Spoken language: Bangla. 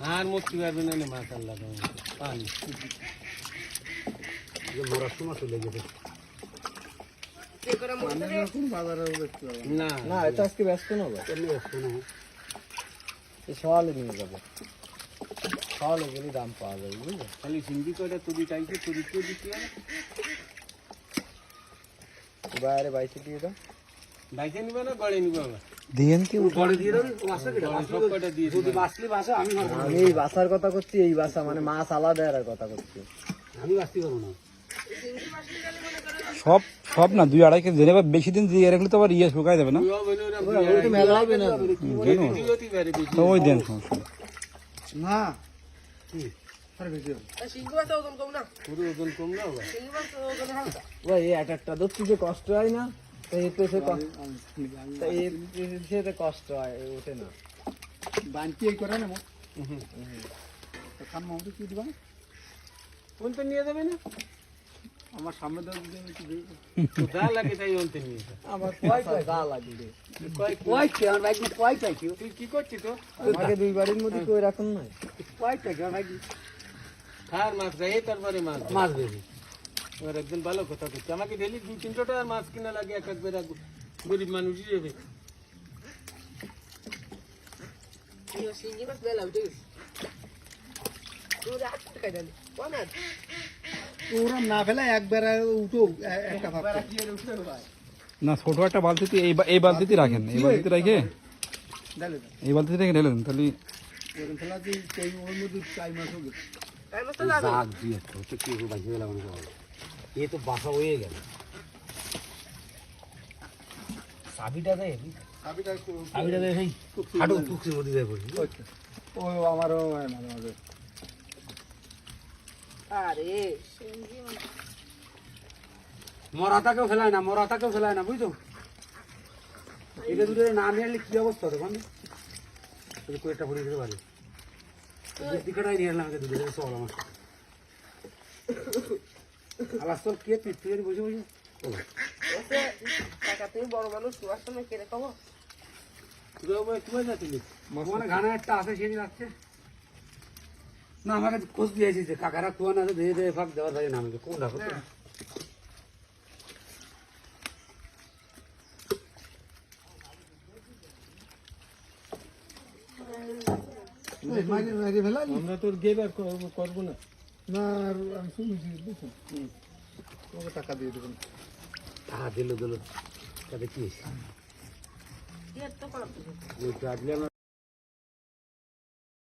আর মুক্তি পারবে না মাছ আল্লাহ পানি। মরার সময় চলে গেছে। না। না এটা আজকে ব্যস্ত না ভাই এমনি আসছে না। এই সকালে নিয়ে যাব। সকালে গেলে দাম পাওয়া যাবে বুঝলে? খালি করে তুলি চাইছে তুলি কেউ দিতে হবে। বাইরে বাইশে দিয়ে দাও। বাইকে নিবে না গড়ে নিবে আবার? দিয়েন কি দিয়ে কেটে দিয়ে যদি আমি আমি এই বাসার কথা করছি এই বাসা মানে মাছ আলাদা এর কথা করছি। আমি বাঁচতে পারব না। সব সব না দুই আড়াই কেজি দেবে বেশি দিন দিয়ে রাখলে তো আবার ইয়ে শুকাই যাবে না? ওই দেন না। কষ্ট হয় না। তো এর পেছে ক- এর পেছে কষ্ট হয় ওঠে না। বানটি এই করে না মো খান মামুকে কি দিবা? কোন তো নিয়ে যাবে না। আমার সামনে দাও যা লাগে তাই অন্তে নিয়ে যা। আমার পয়সা গা লাগবে কয় কয় কি? আমার বাইক না কয় চাই কি? তুই কি করছিস তো? আমাকে দুই বাড়ির মধ্যে কই রাখুন না কয় চাই কি আমার বাইক খার মাছ যাই তারপরে মাছ মাছ দেবে এবার একদিন ভালো কথা করছে আমাকে ডেলি দুই তিনশো টাকার মাছ কিনা লাগে এক একবার এক গরিব মানুষই যাবে ওরা না ফেলে একবার উঠো একটা না ছোট একটা বালতিতে এই বা- এই বালতিতে রাখেন। এই বালতিতে রেখে? এই বালতিতে রেখে ঢেলে দেন তাহলে চাই মাছ তো এ তো বাসা হয়ে গেল। চাবিটা দেয় চাবিটা চাবিটা দেয় সেই। হাঁটু পুকুরের মধ্যে দেয় পড়ি ও আমারও মাঝে মাঝে। মরাটাকেও ফেলায় না মরাটাকেও ফেলায় না বুঝছ? এটা দুটো না নিয়ে আসলে কি অবস্থা হবে মানে কয়েকটা ভরে দিতে পারে। দিকটাই নিয়ে আসলাম দুটো চল আমার। চল কে তুই তুই বসে বসে? তুই যাচ্ছিলি। ঘানা একটা আছে সেই রাখছে না আমাকে খোঁজ দিয়েছি যে কাকারা কুয়া না ধীরে ধীরে ফাঁক দেওয়া যায় না আমাকে কোন রাখো আমরা তোর গেবার করব না। না আর আমি শুনেছি বুঝছেন তোমাকে টাকা দিয়ে দেবেন টাকা দিল দিল। তাতে কি? হয়েছে?